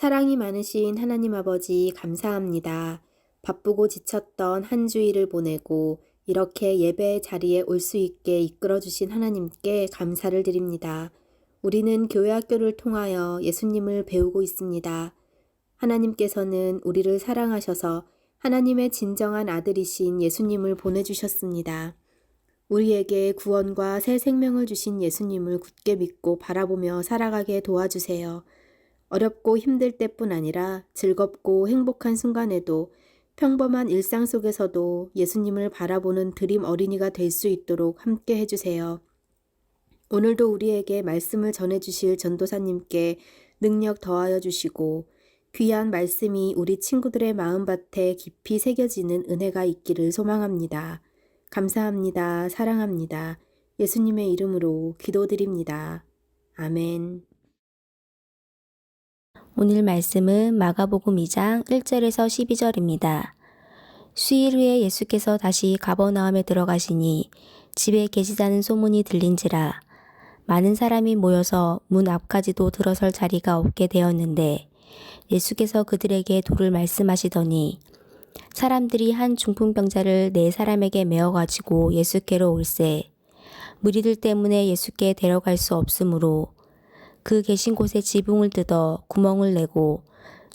사랑이 많으신 하나님 아버지 감사합니다. 바쁘고 지쳤던 한 주일을 보내고 이렇게 예배 자리에 올 수 있게 이끌어 주신 하나님께 감사를 드립니다. 우리는 교회 학교를 통하여 예수님을 배우고 있습니다. 하나님께서는 우리를 사랑하셔서 하나님의 진정한 아들이신 예수님을 보내주셨습니다. 우리에게 구원과 새 생명을 주신 예수님을 굳게 믿고 바라보며 살아가게 도와주세요. 어렵고 힘들 때뿐 아니라 즐겁고 행복한 순간에도 평범한 일상 속에서도 예수님을 바라보는 드림 어린이가 될 수 있도록 함께 해주세요. 오늘도 우리에게 말씀을 전해주실 전도사님께 능력 더하여 주시고 귀한 말씀이 우리 친구들의 마음밭에 깊이 새겨지는 은혜가 있기를 소망합니다. 감사합니다. 사랑합니다. 예수님의 이름으로 기도드립니다. 아멘. 오늘 말씀은 마가복음 2장 1절에서 12절입니다. 수일 후에 예수께서 다시 가버나움에 들어가시니 집에 계시다는 소문이 들린지라 많은 사람이 모여서 문 앞까지도 들어설 자리가 없게 되었는데 예수께서 그들에게 도를 말씀하시더니 사람들이 한 중풍병자를 네 사람에게 메어 가지고 예수께로 올세 무리들 때문에 예수께 데려갈 수 없으므로 그 계신 곳에 지붕을 뜯어 구멍을 내고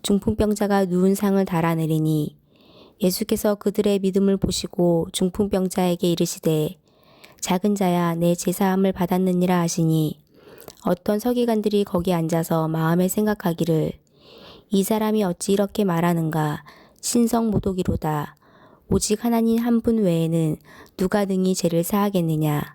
중풍병자가 누운 상을 달아내리니 예수께서 그들의 믿음을 보시고 중풍병자에게 이르시되 작은 자야 내 제사함을 받았느니라 하시니 어떤 서기관들이 거기 앉아서 마음에 생각하기를 이 사람이 어찌 이렇게 말하는가 신성 모독이로다. 오직 하나님 한 분 외에는 누가 능히 죄를 사하겠느냐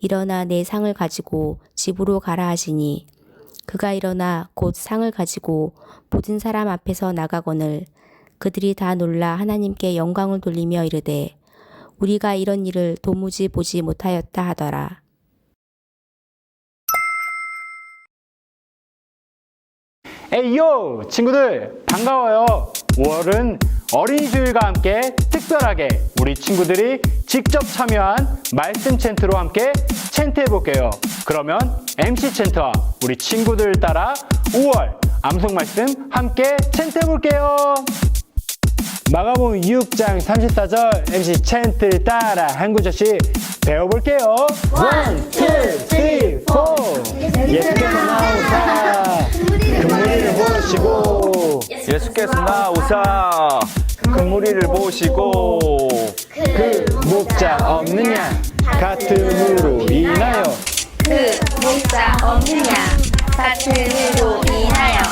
일어나 내 상을 가지고 집으로 가라 하시니. 그가 일어나 곧 상을 가지고 모든 사람 앞에서 나가거늘 그들이 다 놀라 하나님께 영광을 돌리며 이르되 우리가 이런 일을 도무지 보지 못하였다 하더라. 에이요! 친구들 반가워요. 5월은 어린이 주일과 함께 특별하게 우리 친구들이 직접 참여한 말씀 챈트로 함께 챈트 해볼게요. 그러면 MC 챈트와 우리 친구들 따라 5월 암송 말씀 함께 챈트 해볼게요. 마가복음 6장 34절 MC 챈트를 따라 한 구절씩 배워볼게요. 1, 2, 3, 4 예수께서 나오사. 그 무리를 보시고 예수께서 나오사 그 무리를 보시고 그 목자 없느냐? 같음으로 인하여. 목자 없느냐? 같음으로 인하여.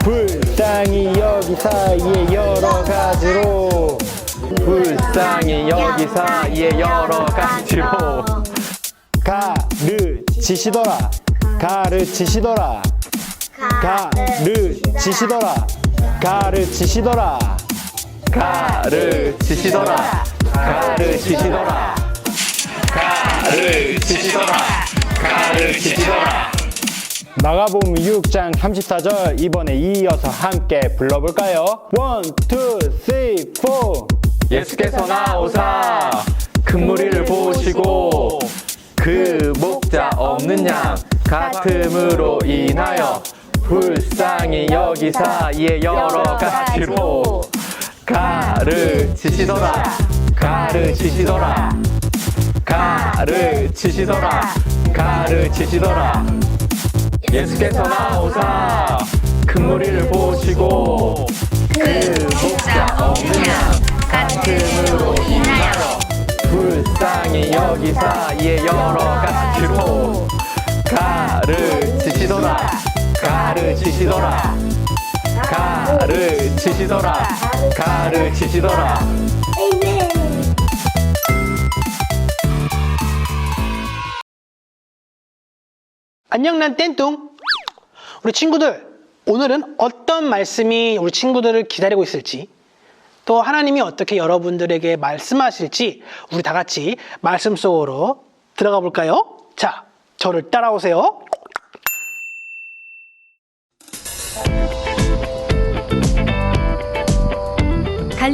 불쌍히 여기 사이에 여러 가지로. 불쌍히 여기 사이에 여러 가지로. 가르치시더라. 가르치시더라. 가르치시더라. 가르치시더라 가르치시더라. 가르치시더라. 가르치시더라. 가르치시더라. 마가복음 6장 34절 이번에 이어서 함께 불러볼까요? 1, 2, 3, 4 예수께서 나오사. 그 무리를 보시고 그 목자 없는 양 같음으로 인하여 불쌍히 여기 사 이에 여러 가지로 가르치시더라. 가르치시더라. 가르치시더라. 가르치시더라. 예수께서 나오사 그 무리를 보시고 그 목자 없는 양 같음으로 인하여 불쌍히 여기 사 이에 여러 가지로 가르치시더라. 가르치시더라 가르치시더라. 가르치시더라. 안녕 난 땡뚱. 우리 친구들 오늘은 어떤 말씀이 우리 친구들을 기다리고 있을지 또 하나님이 어떻게 여러분들에게 말씀하실지 우리 다 같이 말씀 속으로 들어가 볼까요? 자 저를 따라오세요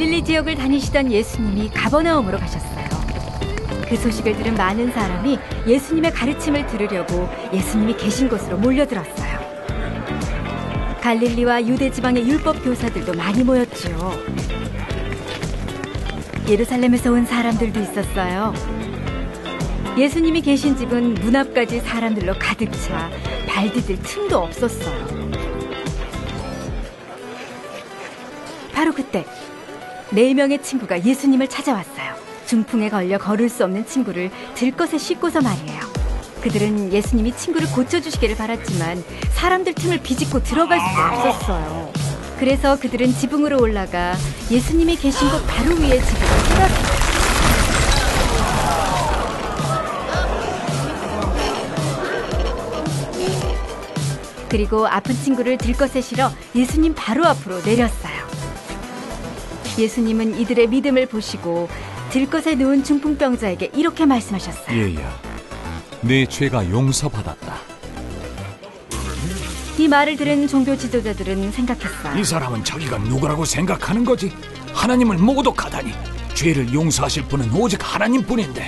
갈릴리 지역을 다니시던 예수님이 가버나움으로 가셨어요. 그 소식을 들은 많은 사람이 예수님의 가르침을 들으려고 예수님이 계신 곳으로 몰려들었어요. 갈릴리와 유대 지방의 율법 교사들도 많이 모였지요. 예루살렘에서 온 사람들도 있었어요. 예수님이 계신 집은 문 앞까지 사람들로 가득 차 발 디딜 틈도 없었어요. 바로 그때 네 명의 친구가 예수님을 찾아왔어요. 중풍에 걸려 걸을 수 없는 친구를 들것에 싣고서 말이에요. 그들은 예수님이 친구를 고쳐주시기를 바랐지만 사람들 틈을 비집고 들어갈 수가 없었어요. 그래서 그들은 지붕으로 올라가 예수님이 계신 곳 바로 위에 집으로 돌아갔어요. 그리고 아픈 친구를 들것에 실어 예수님 바로 앞으로 내렸어요. 예수님은 이들의 믿음을 보시고 들것에 누운 중풍병자에게 이렇게 말씀하셨어요. 얘야, 내 죄가 용서받았다. 이 말을 들은 종교 지도자들은 생각했어요. 이 사람은 자기가 누구라고 생각하는 거지? 하나님을 모독하다니. 죄를 용서하실 분은 오직 하나님뿐인데.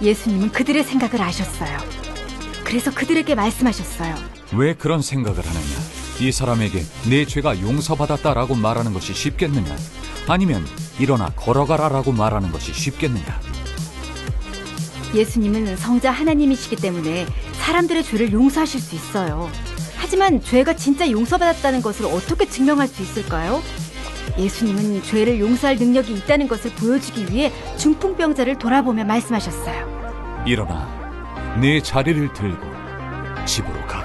예수님은 그들의 생각을 아셨어요. 그래서 그들에게 말씀하셨어요. 왜 그런 생각을 하느냐? 이 사람에게 내 죄가 용서받았다라고 말하는 것이 쉽겠느냐? 아니면 일어나 걸어가라라고 말하는 것이 쉽겠느냐? 예수님은 성자 하나님이시기 때문에 사람들의 죄를 용서하실 수 있어요. 하지만 죄가 진짜 용서받았다는 것을 어떻게 증명할 수 있을까요? 예수님은 죄를 용서할 능력이 있다는 것을 보여주기 위해 중풍병자를 돌아보며 말씀하셨어요. 일어나 내 자리를 들고 집으로 가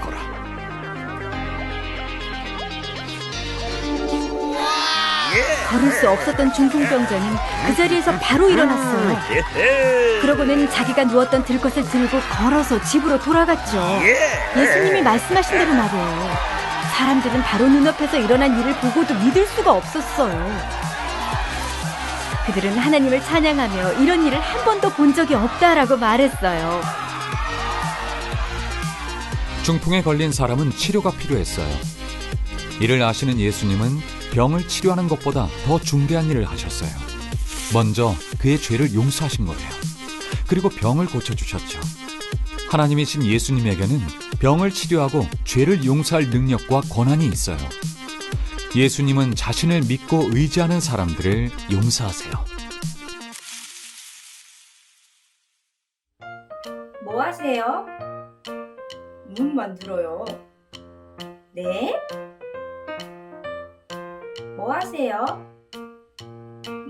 걸을 수 없었던 중풍병자는 그 자리에서 바로 일어났어요. 그러고는 자기가 누웠던 들것을 들고 걸어서 집으로 돌아갔죠. 예수님이 말씀하신 대로 말이에요. 사람들은 바로 눈앞에서 일어난 일을 보고도 믿을 수가 없었어요. 그들은 하나님을 찬양하며 이런 일을 한 번도 본 적이 없다라고 말했어요. 중풍에 걸린 사람은 치료가 필요했어요. 이를 아시는 예수님은 병을 치료하는 것보다 더 중대한 일을 하셨어요. 먼저 그의 죄를 용서하신 거예요. 그리고 병을 고쳐주셨죠. 하나님이신 예수님에게는 병을 치료하고 죄를 용서할 능력과 권한이 있어요. 예수님은 자신을 믿고 의지하는 사람들을 용서하세요. 뭐 하세요? 문 만들어요. 네? 뭐 하세요?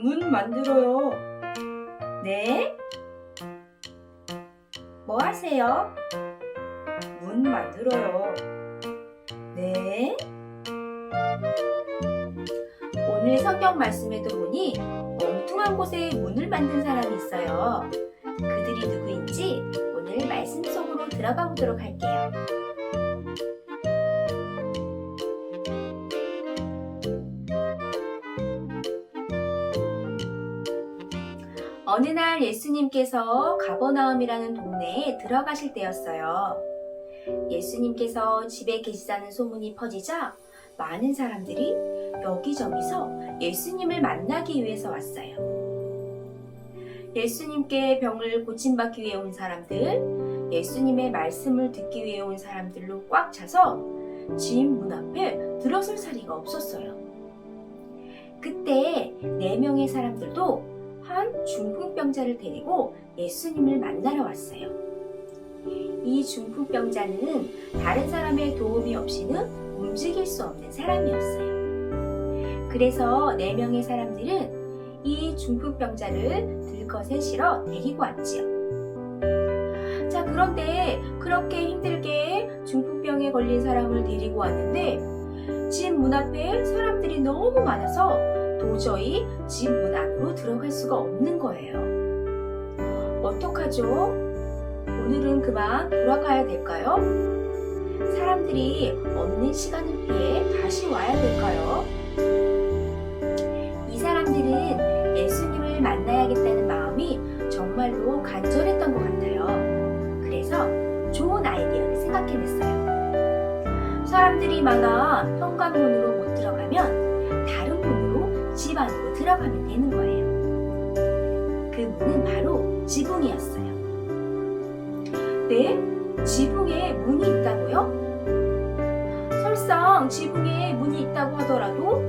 문 만들어요. 네? 뭐 하세요? 문 만들어요. 네? 오늘 성경 말씀에도 보니 엉뚱한 곳에 문을 만든 사람이 있어요. 그들이 누구인지 오늘 말씀 속으로 들어가 보도록 할게요. 어느 날 예수님께서 가버나움이라는 동네에 들어가실 때였어요. 예수님께서 집에 계시다는 소문이 퍼지자 많은 사람들이 여기저기서 예수님을 만나기 위해서 왔어요. 예수님께 병을 고침받기 위해 온 사람들, 예수님의 말씀을 듣기 위해 온 사람들로 꽉 차서 집문 앞에 들어설 자리가 없었어요. 그때 네 명의 사람들도 한 중풍병자를 데리고 예수님을 만나러 왔어요. 이 중풍병자는 다른 사람의 도움이 없이는 움직일 수 없는 사람이었어요. 그래서 네 명의 사람들은 이 중풍병자를 들것에 실어 데리고 왔지요. 자, 그런데 그렇게 힘들게 중풍병에 걸린 사람을 데리고 왔는데 집 문 앞에 사람들이 너무 많아서 도저히 집 문 안으로 들어갈 수가 없는 거예요. 어떡하죠? 오늘은 그만 돌아가야 될까요? 사람들이 없는 시간을 피해 다시 와야 될까요? 이 사람들은 예수님을 만나야겠다는 마음이 정말로 간절했던 것 같아요. 그래서 좋은 아이디어를 생각해냈어요. 사람들이 많아 현관문으로 들어가면 되는 거예요. 그 문은 바로 지붕이었어요. 네? 지붕에 문이 있다고요? 설상 지붕에 문이 있다고 하더라도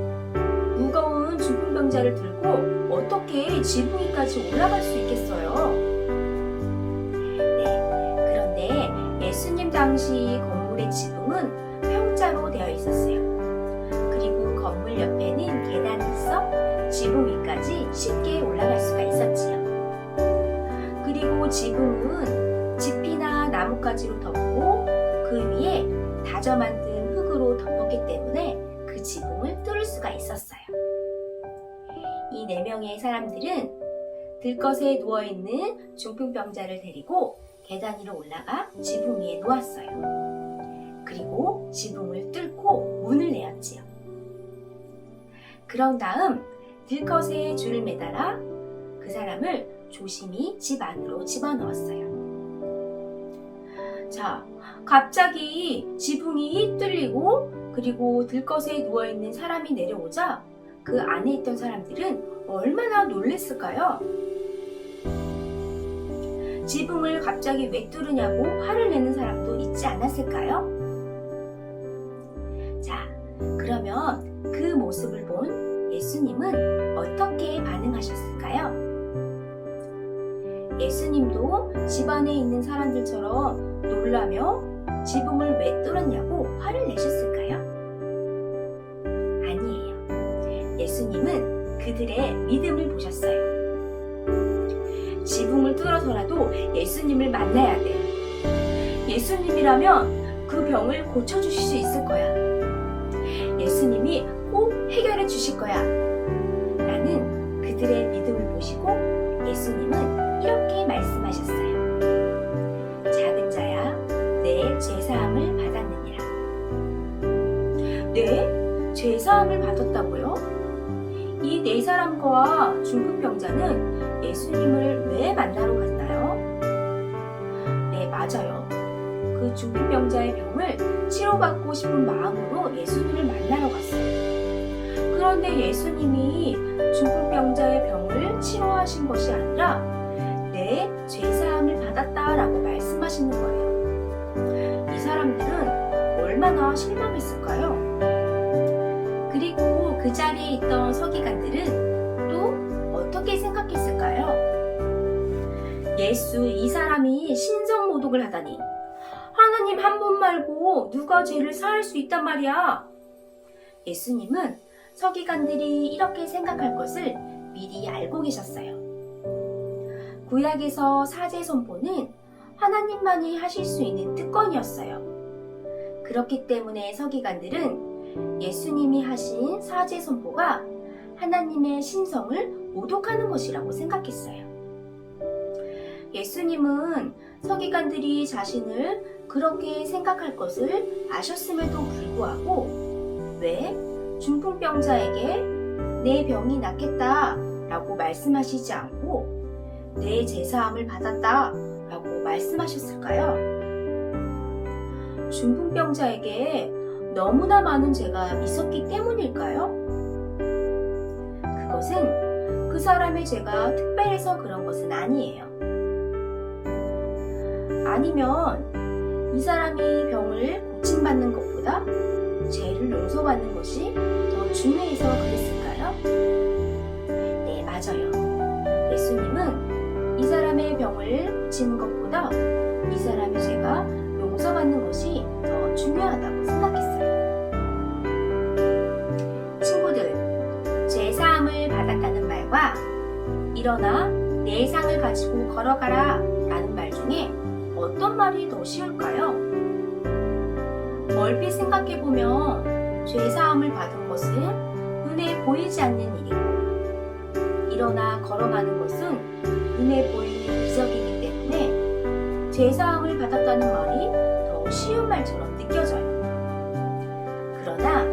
무거운 중풍병자를 들고 어떻게 지붕위까지 올라갈 수 있겠어요? 네, 그런데 예수님 당시 건물의 지붕은 쉽게 올라갈 수가 있었지요. 그리고 지붕은 지피나 나뭇가지로 덮고 그 위에 다져 만든 흙으로 덮었기 때문에 그 지붕을 뚫을 수가 있었어요. 이 네 명의 사람들은 들것에 누워 있는 중풍병자를 데리고 계단 위로 올라가 지붕 위에 놓았어요. 그리고 지붕을 뚫고 문을 내었지요. 그런 다음 들것에 줄을 매달아 그 사람을 조심히 집 안으로 집어넣었어요. 자, 갑자기 지붕이 뚫리고 그리고 들것에 누워있는 사람이 내려오자 그 안에 있던 사람들은 얼마나 놀랬을까요? 지붕을 갑자기 왜 뚫으냐고 화를 내는 사람도 있지 않았을까요? 자, 그러면 그 모습을 본 예수님은 어떻게 반응하셨을까요? 예수님도 집안에 있는 사람들처럼 놀라며 지붕을 왜 뚫었냐고 화를 내셨을까요? 아니에요. 예수님은 그들의 믿음을 보셨어요. 지붕을 뚫어서라도 예수님을 만나야 돼. 예수님이라면 그 병을 고쳐주실 수 있을 거야. 예수님이 주실 거야. 라는 그들의 믿음을 보시고 예수님은 이렇게 말씀하셨어요. 작은 자야, 내 죄사함을 받았느니라. 네? 죄사함을 받았다고요? 이 네 사람과 중풍병자는 예수님을 왜 만나러 갔나요? 네, 맞아요. 그 중풍병자의 병을 치료받고 싶은 마음으로 예수님을 갔어요. 그런데 예수님이 중풍병자의 병을 치료하신 것이 아니라 내 죄사함을 받았다라고 말씀하시는 거예요. 이 사람들은 얼마나 실망했을까요? 그리고 그 자리에 있던 서기관들은 또 어떻게 생각했을까요? 예수 이 사람이 신성 모독을 하다니 하나님 한 분 말고 누가 죄를 사할 수 있단 말이야. 예수님은 서기관들이 이렇게 생각할 것을 미리 알고 계셨어요. 구약에서 사제 선포는 하나님만이 하실 수 있는 특권이었어요. 그렇기 때문에 서기관들은 예수님이 하신 사제 선포가 하나님의 신성을 모독하는 것이라고 생각했어요. 예수님은 서기관들이 자신을 그렇게 생각할 것을 아셨음에도 불구하고 왜 중풍병자에게 내 병이 낫겠다 라고 말씀하시지 않고 내 제사함을 받았다 라고 말씀하셨을까요? 중풍병자에게 너무나 많은 죄가 있었기 때문일까요? 그것은 그 사람의 죄가 특별해서 그런 것은 아니에요. 아니면 이 사람이 병을 고침받는 것보다 죄를 용서받는 것이 더 중요해서 그랬을까요? 네, 맞아요. 예수님은 이 사람의 병을 고치는 것보다 이 사람의 죄가 용서받는 것이 더 중요하다고 생각했어요. 친구들, 죄 사함을 받았다는 말과 일어나 내 상을 가지고 걸어가라 라는 말 중에 어떤 말이 더 쉬울까요? 얼핏 생각해보면 죄사함을 받은 것은 눈에 보이지 않는 일이고 일어나 걸어가는 것은 눈에 보이는 기적이기 때문에 죄사함을 받았다는 말이 더 쉬운 말처럼 느껴져요. 그러나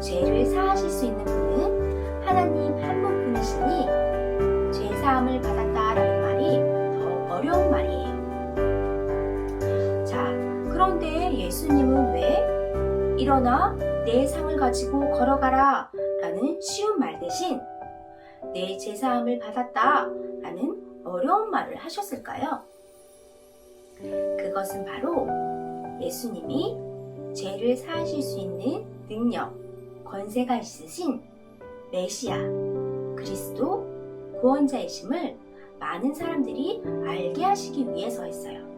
죄를 사하실 수 있는 분은 하나님 한 분뿐이시니 죄사함을 받았다라는 말이 더 어려운 말이에요. 자, 그런데 예수님은 왜 일어나 내 상을 가지고 걸어가라 라는 쉬운 말 대신 내 제사함을 받았다 라는 어려운 말을 하셨을까요? 그것은 바로 예수님이 죄를 사하실 수 있는 능력, 권세가 있으신 메시아, 그리스도, 구원자이심을 많은 사람들이 알게 하시기 위해서였어요.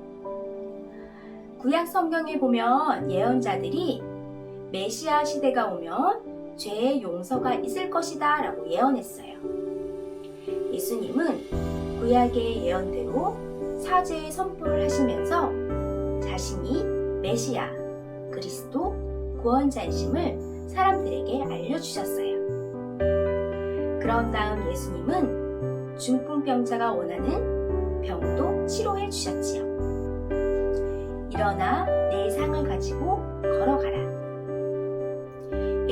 구약 성경에 보면 예언자들이 메시아 시대가 오면 죄의 용서가 있을 것이다 라고 예언했어요. 예수님은 구약의 예언대로 사죄의 선포를 하시면서 자신이 메시아, 그리스도, 구원자이심을 사람들에게 알려주셨어요. 그런 다음 예수님은 중풍병자가 원하는 병도 치료해 주셨지요. 일어나 내 상을 가지고 걸어가라.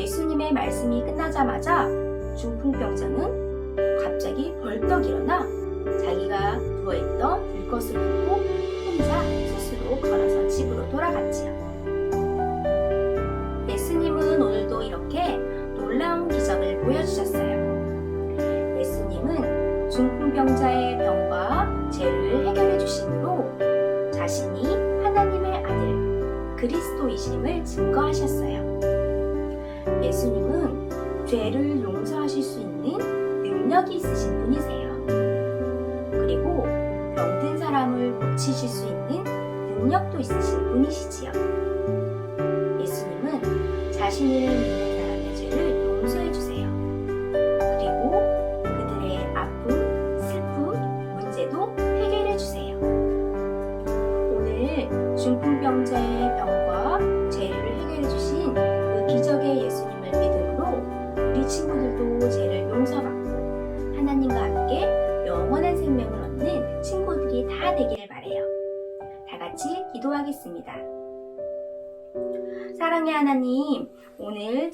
예수님의 말씀이 끝나자마자 중풍병자는 갑자기 벌떡 일어나 자기가 누워있던 들것을 들고 혼자 스스로 걸어서 집으로 돌아갔지요. 예수님은 오늘도 이렇게 놀라운 기적을 보여주셨어요. 예수님은 중풍병자의 병과 죄를 해결해 주심으로 자신이 하나님의 아들 그리스도이심을 증거하셨어요. 예수님은 죄를 용서하실 수 있는 능력이 있으신 분이세요. 그리고 병든 사람을 고치실 수 있는 능력도 있으신 분이시지요. 예수님은 자신을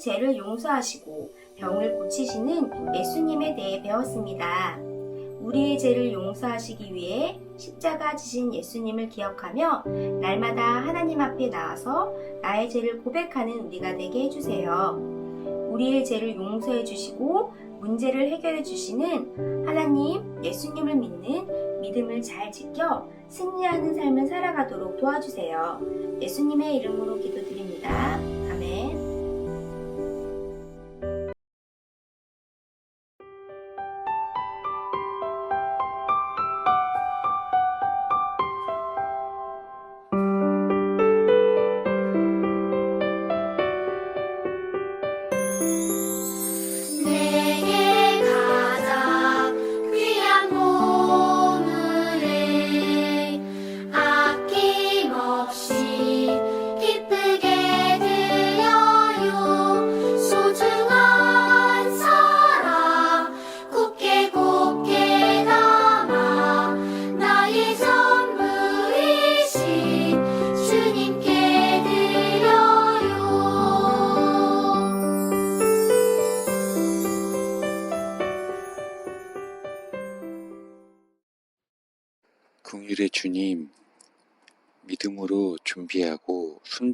죄를 용서하시고 병을 고치시는 예수님에 대해 배웠습니다. 우리의 죄를 용서하시기 위해 십자가 지신 예수님을 기억하며 날마다 하나님 앞에 나와서 나의 죄를 고백하는 우리가 되게 해주세요. 우리의 죄를 용서해 주시고 문제를 해결해 주시는 하나님, 예수님을 믿는 믿음을 잘 지켜 승리하는 삶을 살아가도록 도와주세요. 예수님의 이름으로 기도드립니다.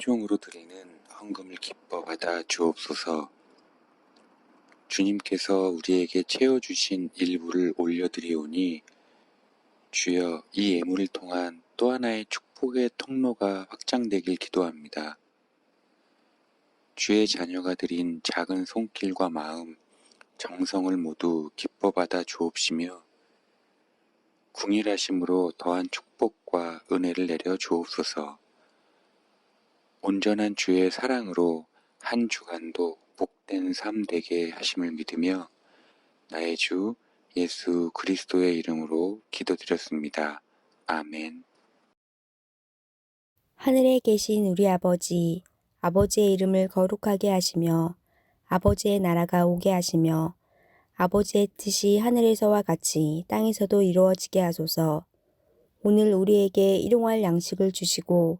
순종으로 드리는 헌금을 기뻐 받아 주옵소서. 주님께서 우리에게 채워주신 일부를 올려드리오니 주여 이 예물을 통한 또 하나의 축복의 통로가 확장되길 기도합니다. 주의 자녀가 드린 작은 손길과 마음, 정성을 모두 기뻐 받아 주옵시며 궁일하심으로 더한 축복과 은혜를 내려 주옵소서. 온전한 주의 사랑으로 한 주간도 복된 삶 되게 하심을 믿으며 나의 주 예수 그리스도의 이름으로 기도드렸습니다. 아멘. 하늘에 계신 우리 아버지, 아버지의 이름을 거룩하게 하시며 아버지의 나라가 오게 하시며 아버지의 뜻이 하늘에서와 같이 땅에서도 이루어지게 하소서. 오늘 우리에게 일용할 양식을 주시고